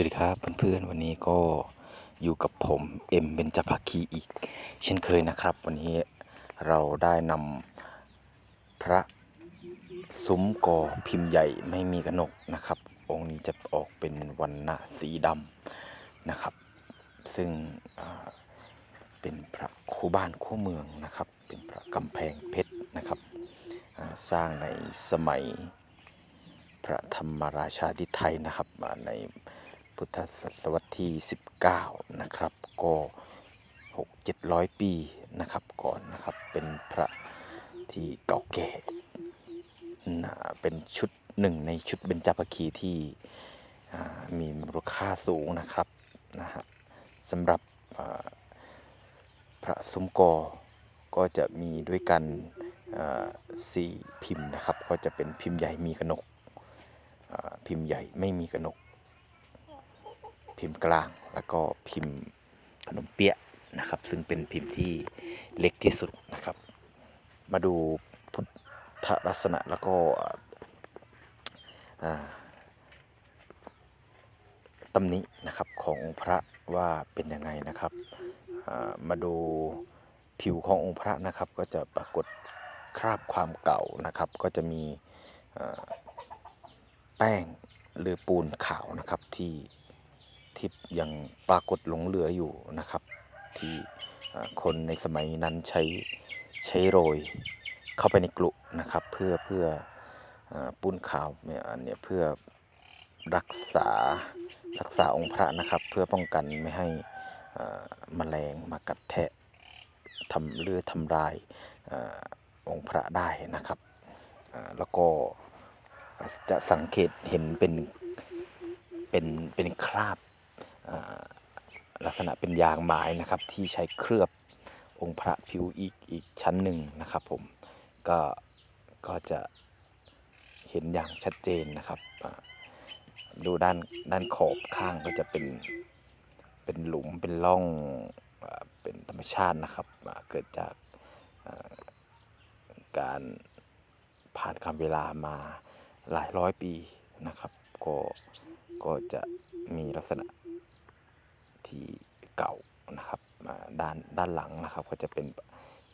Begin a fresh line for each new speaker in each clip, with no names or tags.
วัสดีครับเพื่อนๆวันนี้ก็อยู่กับผมเอ็มเบนจภคีอีก เช่นเคยนะครับ วันนี้เราได้นำพระซุ้มกอพิมพ์ใหญ่ไม่มีกระหนกนะครับ องค์นี้จะออกเป็นวันณะสีดำนะครับ ซึ่งเป็นพระคู่บ้านคู่เมืองนะครับ เป็นพระกำแพงเพชรนะครับสร้างในสมัยพระธรรมราชาธิไทยนะครับใน พุทธศตวรรษที่ 19 นะครับ ก็6 700 ปีนะครับก่อนนะครับ เป็นพระที่เก่าแก่นะเป็นชุดหนึ่งในชุดเบญจภคีที่มีมูลค่าสูงนะครับนะฮะสำหรับพระซุ้มกอก็จะมีด้วยกันสี่พิมพ์นะครับ ก็จะเป็นพิมพ์ใหญ่มีกระหนกพิมพ์ใหญ่ไม่มีกระหนก พิมพ์กลาง แล้วก็พิมพ์ขนมเปี๊ยะนะครับ ซึ่งเป็นพิมพ์ที่เล็กที่สุดนะครับ มาดูพุทธลักษณะแล้วก็อ่าตำหนินะครับขององค์พระว่าเป็นยังไงนะครับ มาดูผิวขององค์พระนะครับก็จะปรากฏคราบความเก่านะครับ ก็จะมีแป้งหรือปูนขาวนะครับที่ ที่ยังปรากฏหลงเหลืออยู่นะครับ ที่คนในสมัยนั้นใช้ใช้โรยเข้าไปในกลุนะครับ เพื่อเพื่ออาปูนขาวเนี่ยอันเนี่ยเพื่อรักษารักษาองค์พระนะครับ เพื่อป้องกันไม่ให้อ่าแมลงมากัดแทะทำหรือทำลายอองค์พระได้นะครับแล้วก็จะสังเกตเห็นเป็นเป็นเป็นคราบ ลักษณะเป็นยางไม้นะครับที่ใช้เคลือบองค์พระผิวอีกอีกชั้นหนึ่งนะครับผมก็ก็จะเห็นอย่างชัดเจนนะครับดูด้านด้านขอบข้างก็จะเป็นเป็นหลุมเป็นร่องเป็นธรรมชาตินะครับเกิดจากการผ่านการเวลามาหลายร้อยปีนะครับ ก็ก็จะมีลักษณะ ที่เก่านะครับด้านด้านหลังนะครับก็จะเป็น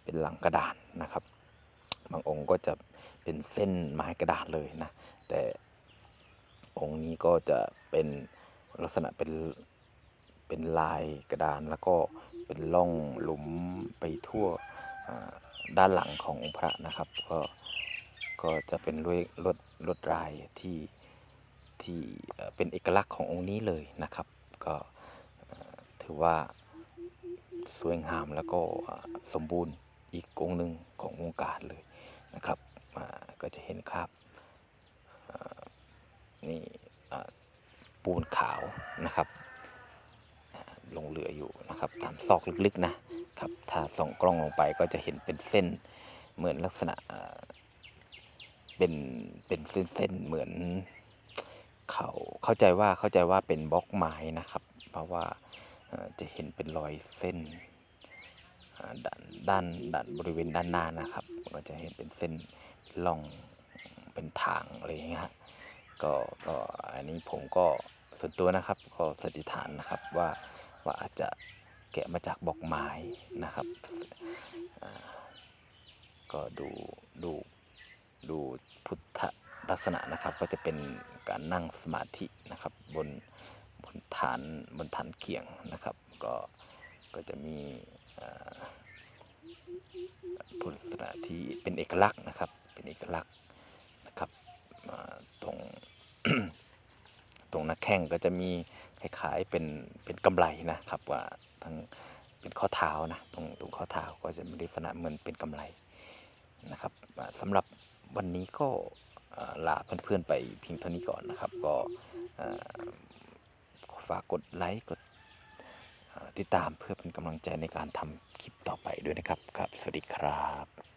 เป็นหลังกระดานนะครับ บางองค์ก็จะเป็นเส้นไม้กระดานเลยนะแต่องค์นี้ก็จะเป็นลักษณะเป็นเป็นลายกระดานแล้วก็เป็นร่องหลุมไปทั่วด้านหลังขององค์พระนะครับ ก็ก็จะเป็นลวดลวดลวดลายที่ที่เป็นเอกลักษณ์ขององค์นี้เลยนะครับ ก็ ถือว่าสวยงามแล้วก็สมบูรณ์อีกองค์หนึ่งของวงการเลยนะครับก็จะเห็นครับนี่ปูนขาวนะครับลงเหลืออยู่นะครับตามซอกลึกๆนะครับถ้าส่องกล้องลงไปก็จะเห็นเป็นเส้นเหมือนลักษณะเป็นเป็นเส้นๆเหมือนเขาเข้าใจว่าเข้าใจว่าเป็นบล็อกไม้นะครับ เพราะว่า จะเห็นเป็นรอยเส้นด้านด้านด้านบริเวณด้านหน้านะครับก็จะเห็นเป็นเส้นล่องเป็นทางอะไรอย่างเงี้ยฮะก็ก็อันนี้ผมก็ส่วนตัวนะครับก็สันนิษฐานนะครับว่าว่าอาจจะแกะมาจากบอกไม้นะครับก็ดูดูดูพุทธลักษณะนะครับก็จะเป็นการนั่งสมาธินะครับบน นฐานบนฐานเขียงนะครับ ก็ก็จะมีพุทธลักษณะที่เป็นเอกลักษณ์นะครับ เป็นเอกลักษณ์นะครับตรงตรงหน้าแข้งก็จะมีคล้ายๆเป็นเป็นกำไรนะครับว่าทั้งเป็นข้อเท้านะตรงตรงข้อเท้าก็จะมีลักษณะเหมือนเป็นกำไรนะครับอ่าสำหรับวันนี้ก็ลาเพื่อนๆไปเพียงเท่านี้ก่อนนะครับ ก็ ฝากกดไลค์กดติดตามเพื่อเป็นกำลังใจในการทำคลิปต่อไปด้วยนะครับครับ สวัสดีครับ